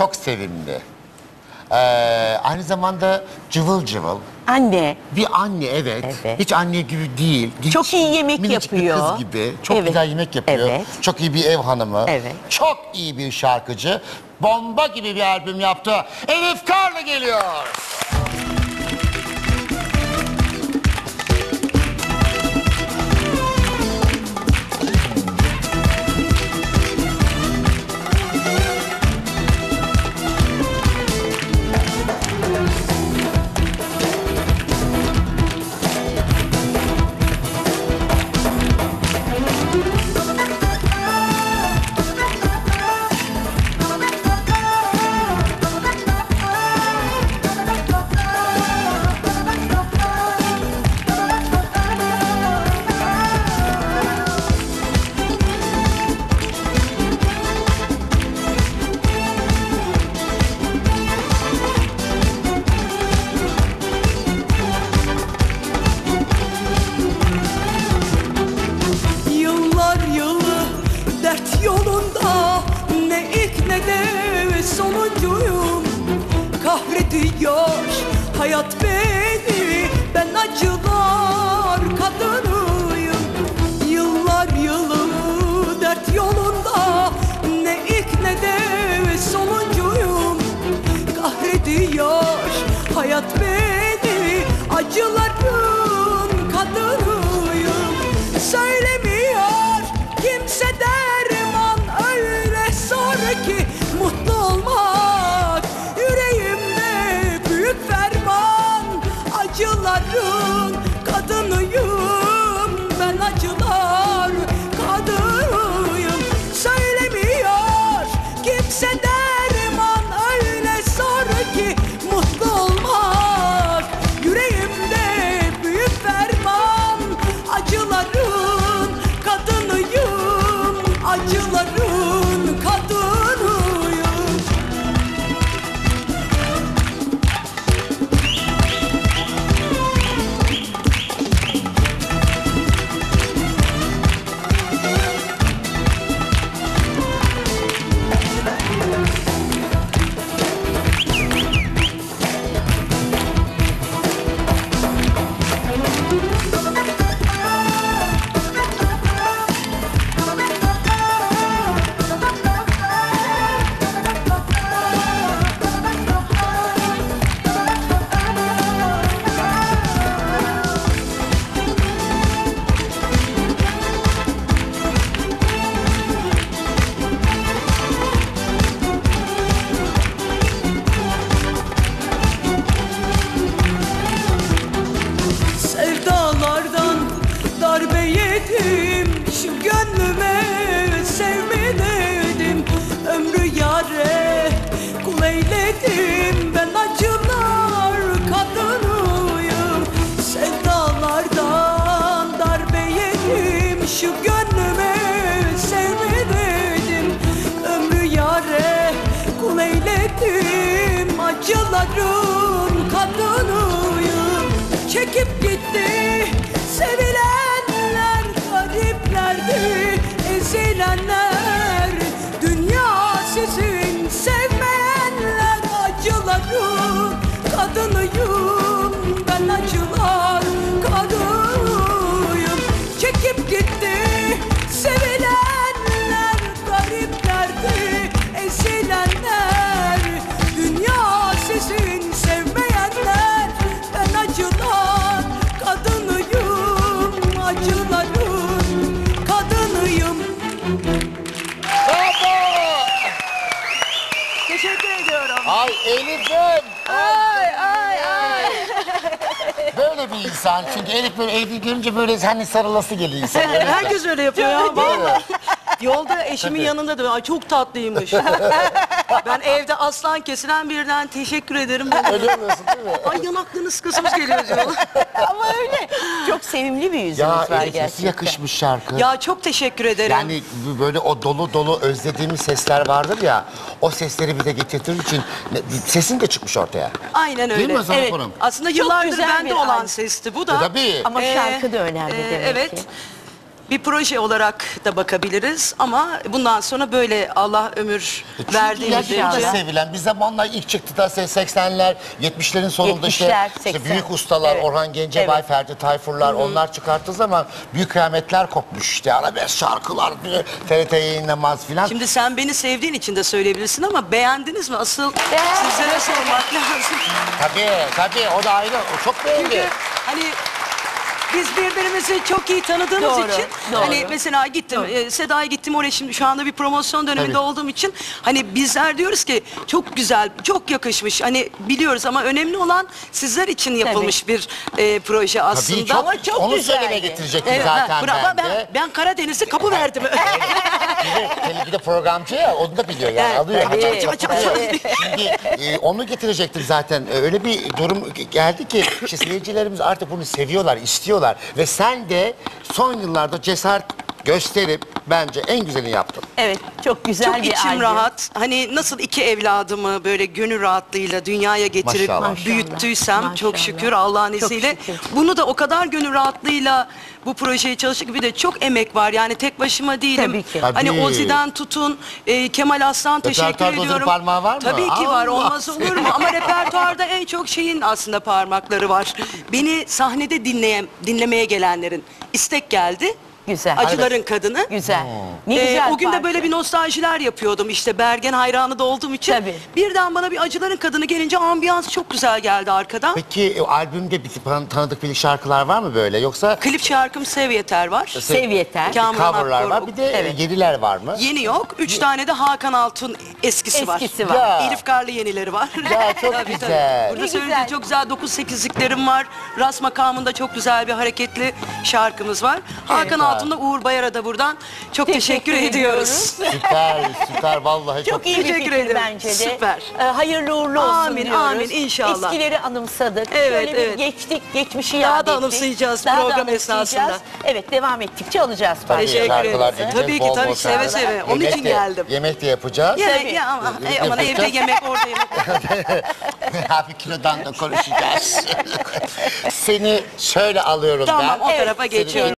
çok sevimli. Ee, aynı zamanda cıvıl cıvıl. Anne. Bir anne evet. Evet. Hiç anne gibi değil. Hiç Çok iyi yemek minicik yapıyor. bir kız gibi. Çok Evet. güzel yemek yapıyor. Evet. Çok iyi bir ev hanımı. Evet. Çok iyi bir şarkıcı. Bomba gibi bir albüm yaptı. Elif Karlı geliyor. Hayat beni Yare kul eyledim Ben acılar kadınıyım. Sevdalardan darbe yedim Şu gönlüme sevme dedim Ömrü yare kul eyledim Acıların kadınıyım. Çekip gitti sevilenler Ay Elif'im. Ay ay ay Böyle bir insan. Çünkü Elif böyle Elif'i görünce böyle hani sarılası geliyor insan. Herkes öyle yapıyor ya vallahi. Yolda eşimin yanında da ay çok tatlıymış. ben evde aslan kesilen birden teşekkür ederim. Ölüyorsun değil mi? Ay yanaklarını sıkasımız geliyor diyor. Ama öyle. Çok sevimli bir yüzünüz Ya var Elif nasıl gerçekten. yakışmış şarkı. ya çok teşekkür ederim. Yani böyle o dolu dolu özlediğimiz sesler vardır ya. O sesleri bize getirtir için ne- sesin de çıkmış ortaya. Aynen Değil öyle. mi Zafer evet. Hanım? Aslında yıllardır güzel bende bir olan sesti bu da. E, tabii. Ama şarkı da önemli demek evet. Bir proje olarak da bakabiliriz ama bundan sonra böyle Allah ömür verdiği Çünkü ya bu da müddetçe. sevilen. Bir zamanlar ilk çıktı da 80'ler, 70'lerin sonunda işte, 70'ler, işte 80. büyük ustalar Evet. Orhan Gencebay, Evet. Ferdi Tayfurlar onlar çıkarttığı zaman büyük kıyametler kopmuş işte. Arabesk şarkılar, TRT yayınlamaz filan. Şimdi sen beni sevdiğin için de söyleyebilirsin ama beğendiniz mi? Asıl sizlere sormak lazım. Tabii tabii o da ayrı. O çok beğendi. Çünkü hani biz birbirimizi çok iyi tanıdığımız Doğru, için doğru. hani mesela gittim e, Seda'ya gittim oraya şimdi şu anda bir promosyon döneminde Tabii. olduğum için hani bizler diyoruz ki çok güzel çok yakışmış hani biliyoruz ama önemli olan sizler için yapılmış bir e, proje aslında. Tabii çok, Ama çok onu güzeldi. söylemeye getirecektim Evet, ha, zaten bravo. ben, ben, de. ben Karadeniz'i kapı verdim. Televizide programcı ya onu da biliyor yani alıyor. tabii. Haç, haç. Tabii. Şimdi e, onu getirecektim zaten. E, Öyle bir durum geldi ki işte seyircilerimiz artık bunu seviyorlar, istiyorlar. Ve sen de son yıllarda cesaret gösterip bence en güzelini yaptın. Evet çok güzel Çok bir içim albüm. rahat. Hani nasıl iki evladımı böyle gönül rahatlığıyla dünyaya getirip Maşallah. büyüttüysem Maşallah. çok şükür Allah'ın Çok izniyle. şükür. Bunu da o kadar gönül rahatlığıyla bu projeye çalıştık. Bir de çok emek var. Yani tek başıma değilim. Tabii ki. Tabii. Hani Ozi'den tutun e, Kemal Aslan teşekkür Repertuarda ediyorum. parmağı var mı? Tabii ki var. Allah Olmaz olur mu? Ama repertuarda en çok şeyin aslında parmakları var. Beni sahnede dinleyen, dinlemeye gelenlerin istek geldi. Güzel. Acıların kadını. Güzel. Ne Ee, güzel o gün de parça. böyle bir nostaljiler yapıyordum işte Bergen hayranı da olduğum için. Tabii. Birden bana bir acıların kadını gelince ambiyans çok güzel geldi arkadan. Peki e, albümde bir tan- tanıdık bildik şarkılar var mı böyle yoksa Klip şarkım Sev Yeter var. Sev yeter. Kamil coverlar var bir de e, Evet. yeniler var mı? Yeni yok. Üç tane de Hakan Altun eskisi, var. Eskisi var. Ya. Elif Karlı yenileri var. Ya, çok Tabii, güzel. tabii. Burada Ne güzel. çok güzel 9-8'liklerim var. Ras makamında çok güzel bir hareketli şarkımız var. Hakan Altun'la Uğur Bayar'a da buradan çok teşekkür, Teşekkür ediyoruz. Süper süper vallahi çok, Çok iyi bir Teşekkür fikir ederim. bence de. Süper. Ee, hayırlı uğurlu olsun Amin, diyoruz. amin, inşallah. Eskileri anımsadık. Evet, Şöyle bir evet. geçtik, geçmişi Daha yad da ettik. anımsayacağız Daha da program anımsayacağız. esnasında. Evet, devam ettikçe alacağız. Tabii, Teşekkür şarkılar dinleyeceğiz, Tabii ki, bol tabii bol ki, seve şarkılar. seve. Onun Yemek için de- geldim. Yemek de yapacağız. Yemek ya ama, e, aman evde yemek orada yemek. Hafif kilodan da konuşacağız. Seni şöyle alıyorum Tamam ben. o tarafa Seni geçiyorum.